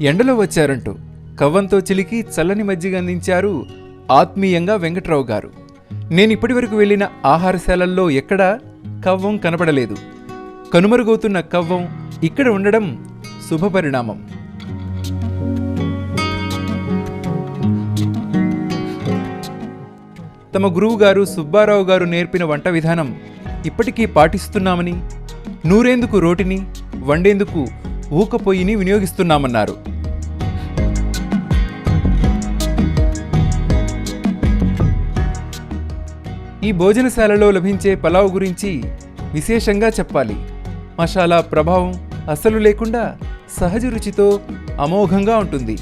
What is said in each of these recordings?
ఎండలో వచ్చారంటూ కవ్వంతో చిలికి చల్లని మజ్జిగ అందించారు ఆత్మీయంగా వెంకట్రావు గారు. నేను ఇప్పటివరకు వెళ్ళిన ఆహారశాలల్లో ఎక్కడా కవ్వం కనపడలేదు. కనుమరుగవుతున్న కవ్వం ఇక్కడ ఉండడం శుభపరిణామం తమ గురువు గారు సుబ్బారావు గారు నేర్పిన వంట విధానం ఇప్పటికీ పాటిస్తున్నామని నూరేందుకు రోటిని వండేందుకు ఊకపోయిని వినియోగిస్తున్నామన్నారు. ఈ భోజనశాలలో లభించే పలావ్ గురించి విశేషంగా చెప్పాలి. మసాలా ప్రభావం అస్సలు లేకుండా సహజ రుచితో అమోఘంగా ఉంటుంది.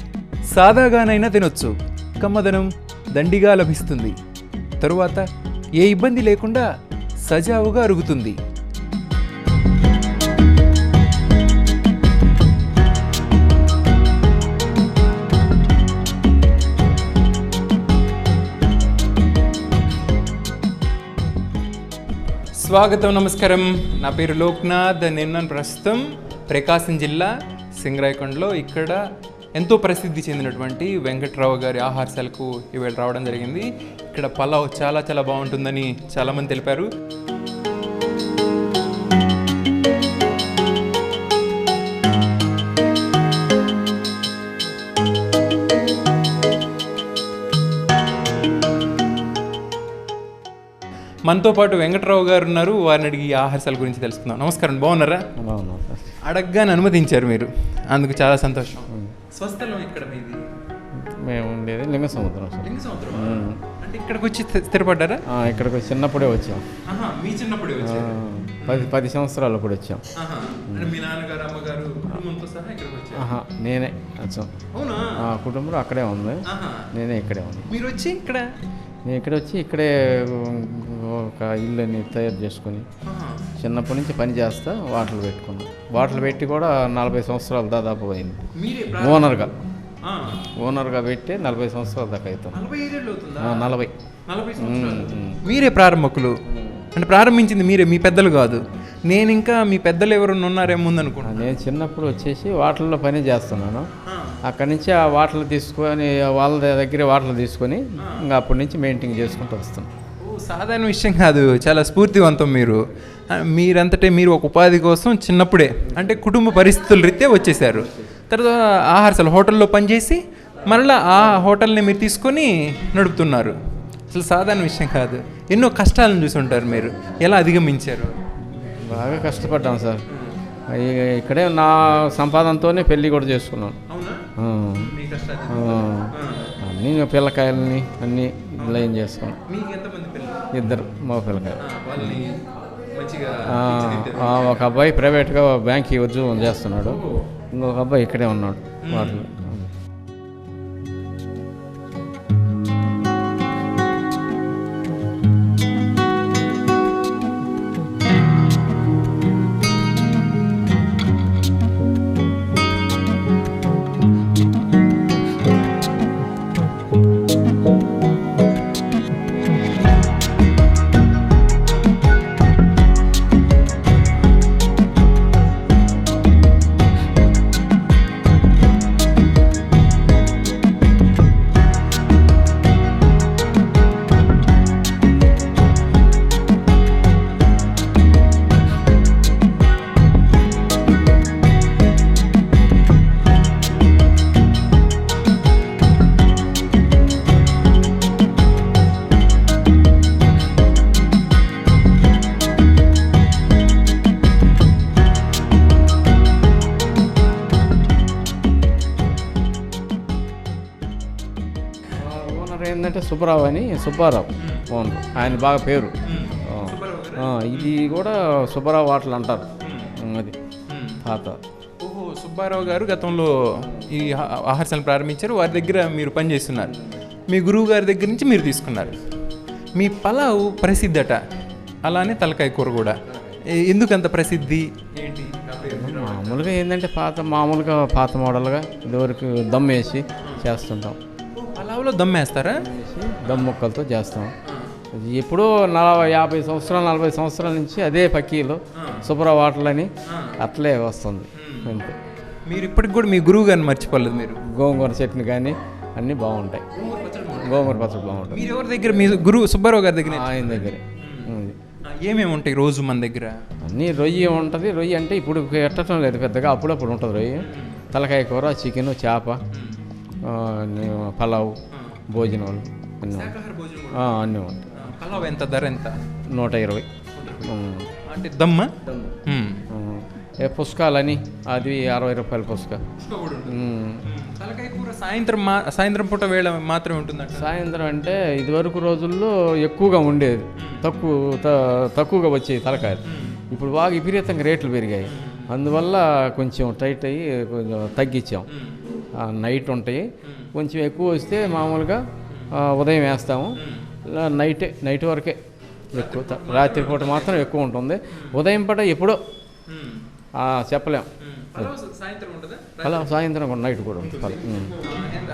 సాదాగానైనా తినొచ్చు. కమ్మదనం దండిగా లభిస్తుంది. తరువాత ఏ ఇబ్బంది లేకుండా సజావుగా అరుగుతుంది. స్వాగతం నమస్కారం. నా పేరు లోక్నాథ్ నేను ప్రస్తుతం ప్రకాశం జిల్లా సింగరాయకొండలో. ఇక్కడ ఎంతో ప్రసిద్ధి చెందినటువంటి వెంకట్రావు గారి ఆహారశాలకు ఈవేళ రావడం జరిగింది. ఇక్కడ పలావ్ చాలా చాలా బాగుంటుందని చాలామంది తెలిపారు. మనతో పాటు వెంకట్రావు గారు ఉన్నారు. వారిని అడిగి ఈ ఆహారశాల గురించి తెలుసుకుందాం. నమస్కారం బాగున్నారా? అడగగానే అనుమతించారు మీరు. అందుకు చాలా సంతోషం. స్వస్థలం ఇక్కడ మీది? మేము ఉండేది లింగ సముద్రం సార్. లింగ సముద్రం అంటే ఇక్కడికి వచ్చి స్థి- స్థిరపడ్డారా? ఇక్కడికి వచ్చి చిన్నప్పుడే వచ్చాం. మీ చిన్నప్పుడే వచ్చారు. పది పది సంవత్సరాలు అప్పుడు వచ్చాం. మీ నాన్నగారు అమ్మగారు కుటుంబంతో సహా ఇక్కడికి వచ్చారు. ఆహా నేనే వచ్చాం అవునా? ఆ కుటుంబం అక్కడే ఉంది. నేనే ఇక్కడే ఉంది. మీరు వచ్చి ఇక్కడ? నేను ఇక్కడ వచ్చి ఇక్కడే ఒక ఇల్లుని తయారు చేసుకొని. చిన్నప్పటి నుంచి పని చేస్తా వాటలు పెట్టుకున్నాం. వాటలు పెట్టి కూడా నలభై సంవత్సరాలు దాదాపు అయింది. మీరే ఓనర్గా. ఆ, ఓనర్గా పెట్టి నలభై సంవత్సరాల దాకా అవుతాం నలభై. మీరే ప్రారంభకులు? అంటే ప్రారంభించింది మీరే మీ పెద్దలు కాదు. నేను ఇంకా మీ పెద్దలు ఎవరన్నా ఉన్నారేమో నేను చిన్నప్పుడు వచ్చేసి వాటల్లో పని చేస్తున్నాను. అక్కడి నుంచి ఆ వాటలు తీసుకొని వాళ్ళ దగ్గర వాటలు తీసుకొని ఇంకా అప్పటి నుంచి మెయింటైన్ చేసుకుంటూ వస్తున్నాం ఓ సాధారణ విషయం కాదు. చాలా స్ఫూర్తివంతం మీరు. మీరంతటే మీరు ఒక ఉపాధి కోసం చిన్నప్పుడే అంటే కుటుంబ పరిస్థితుల రీత్యా వచ్చేసారు. తర్వాత ఆహారశాల హోటల్లో పనిచేసి మరలా ఆ హోటల్ని మీరు తీసుకొని నడుపుతున్నారు. అసలు సాధారణ విషయం కాదు. ఎన్నో కష్టాలను చూసి ఉంటారు మీరు. ఎలా అధిగమించారు? బాగా కష్టపడ్డాం సార్. ఇక ఇక్కడే నా సంపాదనతోనే పెళ్ళి కూడా చేసుకున్నాను అన్నీ పిల్లకాయలని అన్నీ ఏం చేసుకున్నాం ఇద్దరు మా పిల్లకాయలు. ఒక అబ్బాయి ప్రైవేట్గా బ్యాంక్ ఉద్యోగం చేస్తున్నాడు. ఇంకొక అబ్బాయి ఇక్కడే ఉన్నాడు. వాటిలో. ఏంటంటే సుబ్బారావు అని సుబ్బారావు ఓనర్. ఆయన బాగా పేరు. ఇది కూడా సుబ్బారావు వాటలు అంటారు. అది. పాత ఓహో సుబ్బారావు గారు గతంలో ఈ ఆహారశాలను ప్రారంభించారు. వారి దగ్గర మీరు పనిచేస్తున్నారు. మీ గురువు గారి దగ్గర నుంచి మీరు తీసుకున్నారు. మీ పలావ్ ప్రసిద్ధట. అలానే తలకాయ కూర కూడా. ఎందుకు అంత ప్రసిద్ధి? ఏంటి? మామూలుగా ఏంటంటే పాత మామూలుగా పాత మోడల్గా ఇదివరకు దమ్ వేసి చేస్తుంటాం. పలావ్లో దమ్మేస్తారా? దమ్ ముక్కలతో చేస్తాం. ఎప్పుడో నలభై యాభై సంవత్సరాలు నలభై సంవత్సరాల నుంచి అదే పక్కీలు శుభ్ర వాటలని అట్లే వస్తుంది. అంతే. మీరు ఇప్పటికి కూడా మీ గురువు గారిని మర్చిపోలేదు మీరు? గోంగూర చట్నీ కానీ అన్నీ బాగుంటాయి. గోంగూర పచ్చడి బాగుంటుంది. మీరు ఎవరి దగ్గర? మీ గురువు సుబ్బారావు గారి దగ్గర ఆయన దగ్గరే. ఏమేమి ఉంటాయి రోజు మన దగ్గర? అన్నీ రొయ్యి ఉంటుంది. రొయ్యి అంటే ఇప్పుడు ఎట్టడం లేదు పెద్దగా. అప్పుడప్పుడు ఉంటుంది రొయ్యి. తలకాయ కూర చికెన్ చేప. పలావ్ భోజనాలు అన్నీ ఉంటాయి. ఆ, అన్నీ ఉంటాయి పలావ్ ఎంత? ధర ఎంత? నూట ఇరవై. అంటే దమ్మ. ఏ పుస్తకాలని? అది అరవై రూపాయల పుస్తక. సాయంత్రం మా సాయంత్రం పూట వేళ మాత్రమే ఉంటుందంట. సాయంత్రం అంటే ఇదివరకు రోజుల్లో ఎక్కువగా ఉండేది. తక్కువ తక్కువగా వచ్చేవి తలకాయలు. ఇప్పుడు బాగా విపరీతంగా రేట్లు పెరిగాయి. అందువల్ల కొంచెం టైట్ అయ్యి కొంచెం తగ్గించాం. నైట్ ఉంటాయి. కొంచెం ఎక్కువ వస్తే మామూలుగా ఉదయం వేస్తాము. నైటే నైట్ వరకే ఎక్కువ రాత్రిపూట మాత్రం ఎక్కువ ఉంటుంది. ఉదయం పూట ఎప్పుడో చెప్పలేం. అలా సాయంత్రం కూడా నైట్ కూడా ఉంటుంది.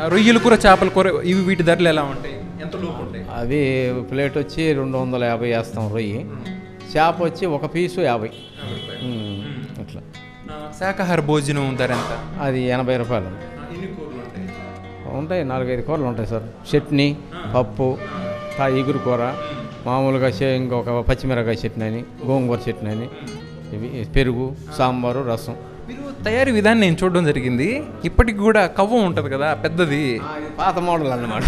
రొయ్యల కూర చేపల కూర ఇవి వీటి ధరలు ఎలా ఉంటాయి? ఎంత లోపు ఉంటాయి? అవి ప్లేట్ వచ్చి రెండు వందల యాభై వేస్తాం రొయ్యి. చేప వచ్చి ఒక పీసు యాభై. అట్లా. శాకాహార భోజనం ధర ఎంత? అది ఎనభై రూపాయలు. ఉంటాయి నాలుగైదు కూరలు ఉంటాయి సార్. చట్నీ పప్పు తా ఇగురు కూర మామూలుగా చే- ఇంకొక పచ్చిమిరకాయ చట్నీ అని గోంగూర చట్నీ అని ఇవి పెరుగు సాంబారు రసం. తయారీ విధానం నేను చూడడం జరిగింది. ఇప్పటికి కూడా కవ్వం ఉంటుంది కదా పెద్దది. పాత మోడల్ అన్నమాట.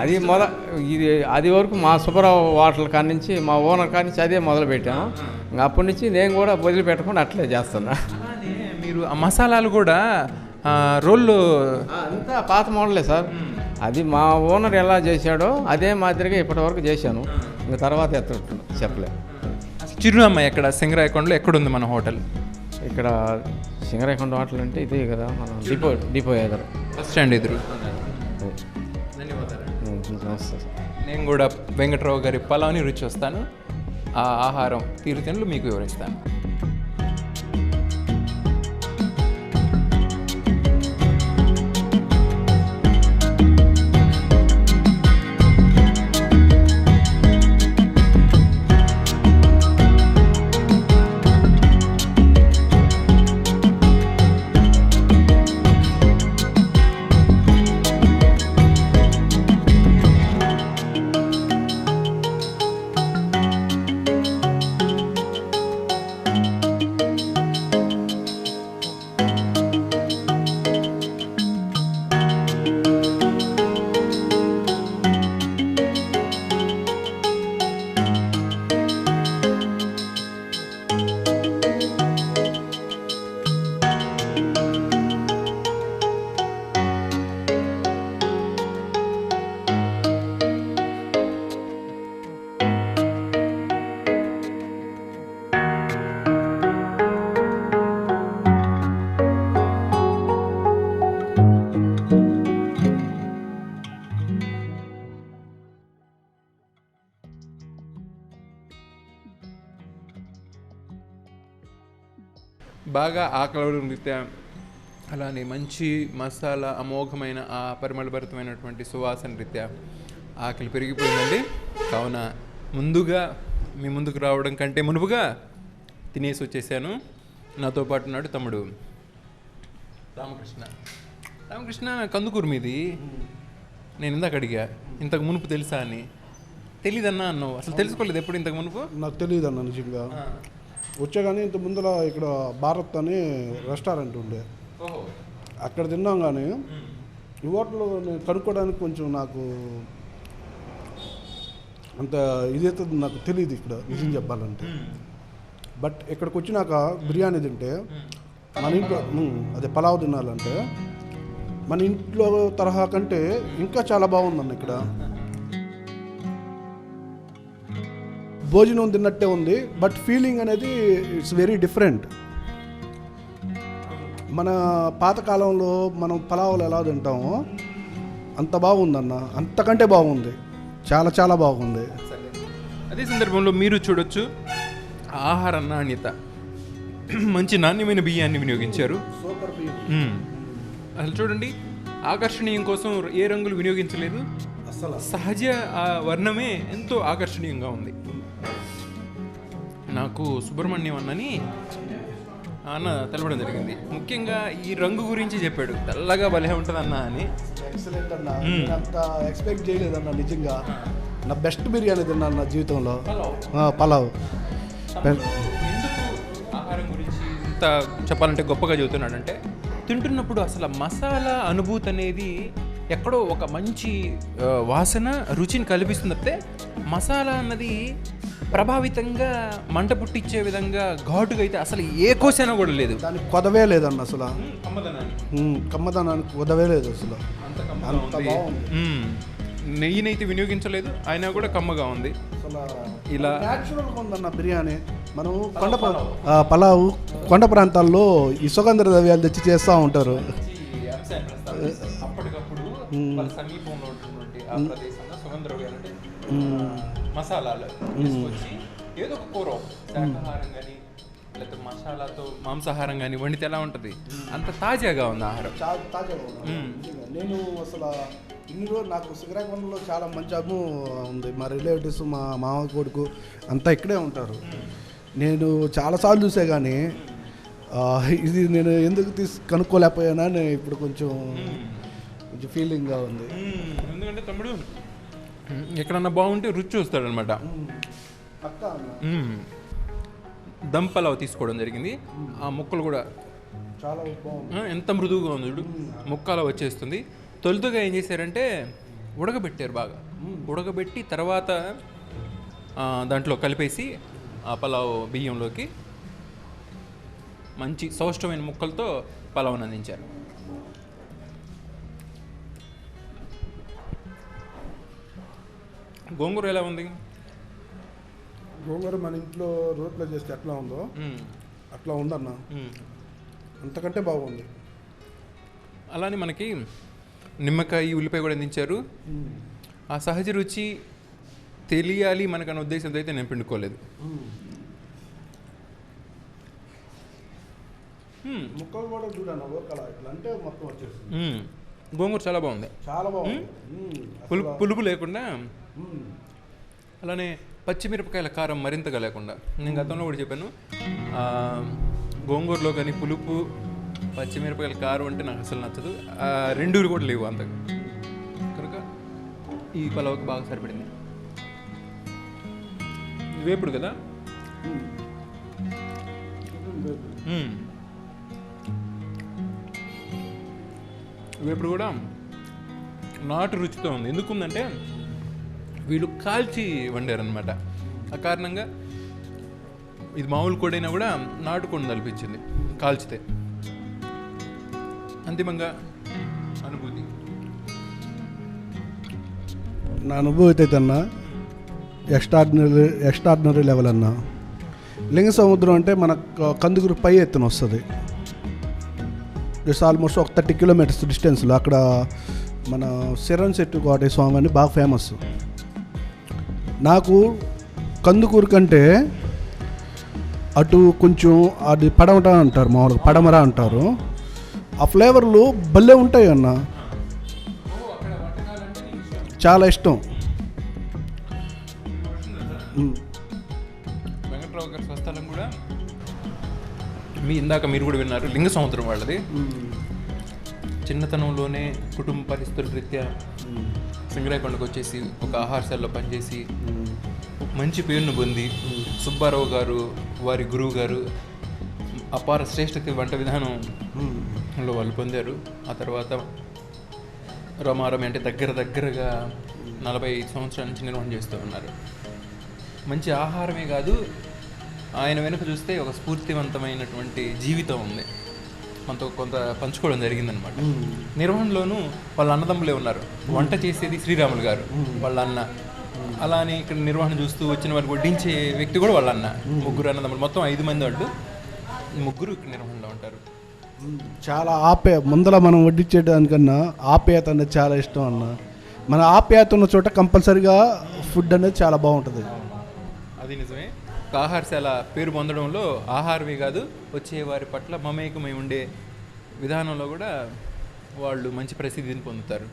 అది మొద ఇది అది వరకు మా సుబ్బారావు వాటర్ల కాడి నుంచి మా ఓనర్ కాడి నుంచి అదే మొదలు పెట్టాము ఇంకా అప్పటి నుంచి నేను కూడా వదిలిపెట్టకుండా అట్లే చేస్తున్నా. మీరు ఆ మసాలాలు కూడా రోల్లో అంతా పాత మోడలే సార్. అది మా ఓనర్ ఎలా చేశాడో అదే మాదిరిగా ఇప్పటివరకు చేశాను. ఇంకా తర్వాత ఎత్తుకుంటున్నా చెప్పలే. చిరునామా ఎక్కడ? సింగరాయకొండలో ఎక్కడుంది మన హోటల్? ఇక్కడ సింగరేకొండ హోటల్ అంటే ఇదే కదా మన డిపో డిపో ఎదురు. బస్ స్టాండ్ ఎదురు. నమస్తే సార్. నేను కూడా వెంకట్రావు గారి పలావ్ని రుచి వస్తాను. ఆ ఆహారం తీరుతెన్నులు మీకు వివరిస్తాను. బాగా ఆకలి రీత్యా అలానే మంచి మసాలా అమోఘమైన ఆ పరిమళభరితమైనటువంటి సువాసన రీత్యా ఆకలి పెరిగిపోయిందండి. కావున ముందుగా మీ ముందుకు రావడం కంటే మునుపుగా తినేసి వచ్చేసాను. నాతో పాటు ఉన్నాడు తమ్ముడు రామకృష్ణ. రామకృష్ణ కందుకూరు మీది? నేను ఇందాక అడిగా ఇంతకు మునుపు తెలుసా అని? తెలీదన్నా అన్నావు? అసలు తెలుసుకోలేదు ఎప్పుడు ఇంతకు మునుపు? నాకు తెలియదు అన్న నిజంగా వచ్చా కానీ ఇంత ముందర ఇక్కడ భారత్ అని రెస్టారెంట్ ఉండే. అక్కడ తిన్నాం కానీ ఈ హోటల్లో నేను కనుక్కోవడానికి కొంచెం నాకు అంత ఇదైతే నాకు తెలియదు ఇక్కడ నిజం చెప్పాలంటే. బట్ ఇక్కడికి వచ్చినాక బిర్యానీ తింటే మన ఇంట్లో అదే పలావ్ తినాలంటే మన ఇంట్లో తరహా కంటే ఇంకా చాలా బాగుందన్న ఇక్కడ. భోజనం తిన్నట్టే ఉంది బట్ ఫీలింగ్ అనేది ఇట్స్ వెరీ డిఫరెంట్ మన పాతకాలంలో మనం పలావులు ఎలా తింటామో అంత బాగుందన్న అంతకంటే బాగుంది చాలా చాలా బాగుంది. అదే సందర్భంలో మీరు చూడొచ్చు ఆహార నాణ్యత. మంచి నాణ్యమైన బియ్యాన్ని వినియోగించారు. సూపర్ మ్మ్. అసలు చూడండి ఆకర్షణీయం కోసం ఏ రంగులు వినియోగించలేదు. అసలు సహజ వర్ణమే ఎంతో ఆకర్షణీయంగా ఉంది. నాకు సుబ్రహ్మణ్యం అన్నని అన్న తెలపడం జరిగింది. ముఖ్యంగా ఈ రంగు గురించి చెప్పాడు. తెల్లగా భలే ఉంటుంది అన్న అని. ఎక్సలెంట్ అన్న. నేను అంత ఎక్స్పెక్ట్ చేయలేదన్న నిజంగా. నా బెస్ట్ బిర్యానీ తిన్నాను నా జీవితంలో. పలావ్? ఆహారం గురించి ఇంత చెప్పాలంటే గొప్పగా చెబుతున్నాడంటే తింటున్నప్పుడు అసలు మసాలా అనుభూతి అనేది ఎక్కడో ఒక మంచి వాసన రుచిని కల్పిస్తుంది. తప్పితే మసాలా అన్నది ప్రభావితంగా మంట పుట్టించే విధంగా ఘాటుగా అయితే అసలు ఏ కోసైనా కూడా లేదు. దానికి కొదవే లేదన్న అసలు. కమ్మదనానికి. కొదవే లేదు అసలు. నెయ్యినైతే వినియోగించలేదు అయినా కూడా కమ్మగా ఉంది. ఇలా న్యాచురల్గా ఉందన్న బిర్యానీ. మనం కొండ పలావ్ కొండ ప్రాంతాల్లో ఈ సుగంధ ద్రవ్యాలు తెచ్చి చేస్తూ ఉంటారు. అప్పటికప్పుడు సమీపంలో ఉన్నటువంటి ఆ ప్రదేశంలో సుగంధ ద్రవ్యాలు అంటే మసాలాలు తీసుకొచ్చి ఏదో ఒక కూర శాకాహారం కానీ లేకపోతే మసాలాతో మాంసాహారం కానీ వండితే ఎలా ఉంటుంది? అంత తాజాగా ఉంది ఆహారం. చాలా తాజాగా ఉంది. నేను అసలు ఇన్ని రోజులు నాకు శ్రీకాకుళంలో చాలా మంచి అనుభవం ఉంది. మా రిలేటివ్స్ మా మామ కొడుకు అంతా ఇక్కడే ఉంటారు. నేను చాలాసార్లు చూసే కానీ ఇది నేను ఎందుకు తీసి కనుక్కోలేకపోయానని ఇప్పుడు కొంచెం కొంచెం ఫీలింగ్గా ఉంది. ఎందుకంటే తమ్ముడు మ్మ్, ఎక్కడన్నా బాగుంటే రుచి చూస్తాడనమాట. దమ్ పలావ్ తీసుకోవడం జరిగింది. ఆ ముక్కలు కూడా చాలా ఎంత మృదువుగా ఉంది చూడు. ముక్కలా వచ్చేస్తుంది. తొలుతుగా ఏం చేశారంటే ఉడకబెట్టారు బాగా. ఉడకబెట్టి తర్వాత దాంట్లో కలిపేసి ఆ పలావ్ బియ్యంలోకి మంచి సౌష్టమైన ముక్కలతో పలావ్ని అందించారు. గోంగూర ఎలా ఉంది గోంగూర మన ఇంట్లో రోట్లో చేస్తే ఎట్లా ఉందో. అట్లా ఉందన్న. అంతకంటే బాగుంది అలానే మనకి నిమ్మకాయ ఉల్లిపాయ కూడా అందించారు ఆ సహజ రుచి తెలియాలి మనకన్న ఉద్దేశంతో అయితే నేను పిండుకోలేదు. ముక్కలు కూడా అంటే మొత్తం. గోంగూర చాలా బాగుంది చాలా బాగుంది. పులుపు లేకుండా. అలానే పచ్చిమిరపకాయల కారం మరింతగా లేకుండా నేను గతంలో కూడా చెప్పాను గోంగూరలో కానీ పులుపు పచ్చిమిరపకాయల కారం అంటే నాకు అసలు నచ్చదు. ఆ, రెండు కూడా లేవు అంతగా. కనుక ఈ పలవకి బాగా సరిపడింది. వేపుడు కదా? వేపుడు కూడా నాటు రుచితో ఉంది. ఎందుకు ఉందంటే వీళ్ళు కాల్చి వండారనమాట ఆ కారణంగా ఇది మామూలు కోడైనా కూడా నాటుకొని తలిపించింది కాల్చితే. అంతిమంగా అనుభూతి. నా అనుభూతి అయితే అన్న ఎక్స్ట్రాడినరీ ఎక్స్ట్రాడినరీ లెవెల్ అన్న. లింగ సముద్రం అంటే మన కందుకూరు పై ఎత్తున వస్తుంది. ఇట్స్ ఆల్మోస్ట్ ఒక థర్టీ కిలోమీటర్స్ డిస్టెన్స్లో అక్కడ మన శరణ్ శెట్టి కోట స్వామి అని బాగా ఫేమస్ నాకు కందుకూరు కంటే అటు కొంచెం అది పడమట అంటారు మామూలుగా పడమర అంటారు. ఆ ఫ్లేవర్లు భలే ఉంటాయి అన్న. చాలా ఇష్టం. మ్. వెంకట్రావు గారి స్వస్థలం కూడా మీ ఇందాక మీరు కూడా విన్నారు లింగ సముద్రం వాళ్ళది. చిన్నతనంలోనే కుటుంబ పరిస్థితుల రీత్యా సింగరాయకొండకు వచ్చేసి ఒక ఆహారశాలలో పనిచేసి మంచి పేరును పొంది సుబ్బారావు గారు వారి గురువు గారు అపార శ్రేష్ఠత వంట విధానంలో వాళ్ళు పొందారు. ఆ తర్వాత రమారమి అంటే దగ్గర దగ్గరగా నలభై సంవత్సరాల నుంచి నిర్వహణ చేస్తూ ఉన్నారు. మంచి ఆహారమే కాదు ఆయన వెనుక చూస్తే ఒక స్ఫూర్తివంతమైనటువంటి జీవితం ఉంది. మనతో కొంత పంచుకోవడం జరిగిందనమాట. నిర్వహణలోనూ వాళ్ళ అన్నదమ్ములే ఉన్నారు. వంట చేసేది శ్రీరాములు గారు వాళ్ళ అన్న. అలానే ఇక్కడ నిర్వహణ చూస్తూ వచ్చిన వారికి వడ్డించే వ్యక్తి కూడా వాళ్ళ అన్న. ముగ్గురు అన్నదమ్ములు. మొత్తం ఐదు మంది వాళ్ళు ముగ్గురు ఇక్కడ నిర్వహణలో ఉంటారు. చాలా ఆపే ముందర మనం వడ్డించేదానికన్నా ఆప్యాయత అనేది చాలా ఇష్టం అన్న. మన ఆప్యాయత ఉన్న చోట కంపల్సరిగా ఫుడ్ అనేది చాలా బాగుంటుంది. అది నిజమే. ఆహారశాల పేరు పొందడంలో ఆహారమే కాదు వచ్చే వారి పట్ల మమేకమై ఉండే విధానంలో కూడా వాళ్ళు మంచి ప్రసిద్ధిని పొందుతారు.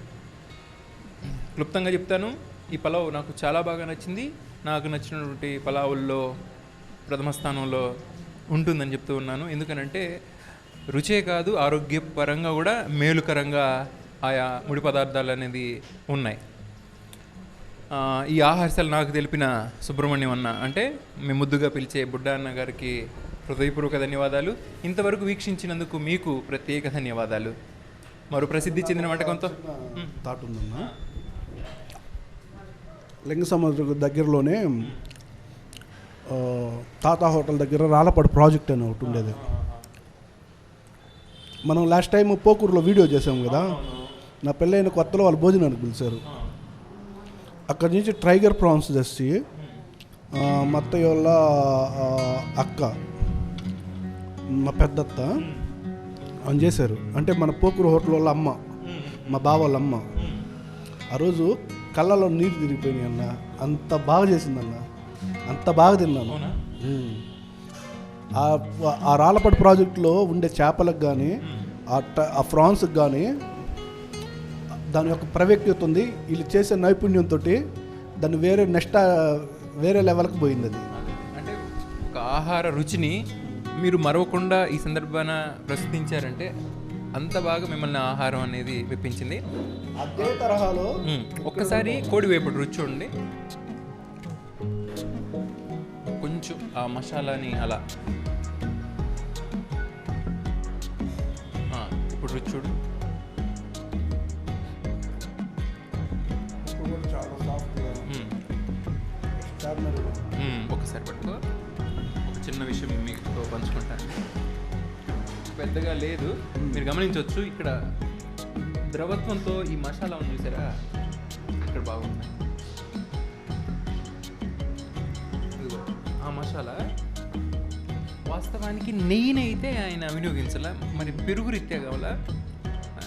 క్లుప్తంగా చెప్తాను ఈ పలావ్ నాకు చాలా బాగా నచ్చింది. నాకు నచ్చినటువంటి పలావుల్లో ప్రథమ స్థానంలో ఉంటుందని చెప్తూ ఉన్నాను. ఎందుకనంటే రుచే కాదు ఆరోగ్యపరంగా కూడా మేలుకరంగా ఆయా ముడి పదార్థాలు అనేది ఉన్నాయి. ఈ ఆహారశాల నాకు తెలిపిన సుబ్రహ్మణ్యం అన్న అంటే మేము ముద్దుగా పిలిచే బుడ్డ అన్న గారికి హృదయపూర్వక ధన్యవాదాలు. ఇంతవరకు వీక్షించినందుకు మీకు ప్రత్యేక ధన్యవాదాలు. మరో ప్రసిద్ధి చెందిన వంటకంతో. థాట్ ఉందన్న లింగ సముద్ర దగ్గరలోనే తాతా హోటల్ దగ్గర రాలపాడు ప్రాజెక్ట్ అని ఒకటి ఉండేది. మనం లాస్ట్ టైం పోకూరులో వీడియో చేసాం కదా. నా పెళ్ళైన కొత్తలో వాళ్ళు భోజనానికి పిలిచారు. అక్కడి నుంచి ట్రైగర్ ప్రాన్స్ తెచ్చి ఆ, మా అత్తయ్య వాళ్ళ అక్క మా పెద్దత్త అని చేశారు. అంటే మన పోకూరు హోటల్ వాళ్ళ అమ్మ మా బావ వాళ్ళ అమ్మ. ఆ రోజు కళ్ళలో నీరు తిరిగిపోయినాయి అన్న. అంత బాగా చేసిందన్న. అంత బాగా తిన్నాను. ఆ ఆ రాళ్ళపడి ప్రాజెక్టులో ఉండే చేపలకు కానీ ఆ ఫ్రాన్స్కి కానీ దాని యొక్క ప్రవ్యక్తత ఉంది. వీళ్ళు చేసే నైపుణ్యంతో దాన్ని వేరే నెక్స్ట్ వేరే లెవెల్కి పోయింది అది అంటే ఒక ఆహార రుచిని మీరు మరవకుండా ఈ సందర్భాన ప్రస్తుతించారంటే అంత బాగా మిమ్మల్ని ఆహారం అనేది మెప్పించింది. అదే తరహాలో. ఒక్కసారి కోడి వేపుడు రుచి చూడండి. కొంచెం ఆ మసాలాని అలా. ఇప్పుడు రుచి చూడు. ఒక్కసారి పట్టుకో. ఒక చిన్న విషయం మీతో పంచుకుంటాను. పెద్దగా లేదు. మీరు గమనించవచ్చు ఇక్కడ ద్రవత్వంతో ఈ మసాలా ఉంది చూసారా? ఇక్కడ బాగుంది. ఆ మసాలా వాస్తవానికి నెయ్యిని అయితే ఆయన వినియోగించాల మరి పెరుగు రీత్యా కావాలా?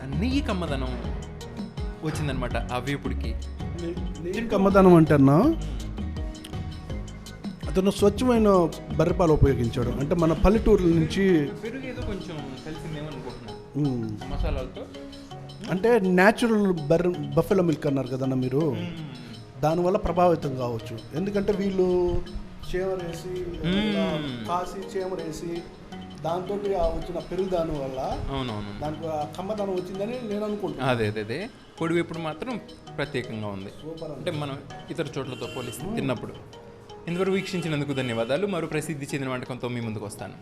నెయ్యి కమ్మదనం వచ్చిందనమాట ఆ వేపుడికి. నీటి కమ్మదనం అంటేనా అతను స్వచ్ఛమైన బర్రెపాలు ఉపయోగించాడు. అంటే మన పల్లెటూరుల నుంచి మసాలాలతో. అంటే న్యాచురల్ బర్రె బఫెలో మిల్క్ అన్నారు కదన్న మీరు? దానివల్ల ప్రభావితం కావచ్చు. ఎందుకంటే వీళ్ళు చీమరేసి. కాసి చీమరేసి దాంతో వచ్చిన పెరుగుదానం వల్ల అవునవును. దానికి కమ్మదనం వచ్చిందని నేను అనుకుంటున్నాను అదే అదే అదే. పొడి వేపుడు మాత్రం ప్రత్యేకంగా ఉంది. అంటే మనం ఇతర చోట్లతో పోలిస్తే తిన్నప్పుడు. ఇంతవరకు వీక్షించినందుకు ధన్యవాదాలు. మరో ప్రసిద్ధి చెందిన వంటకంతో మీ ముందుకు వస్తాను.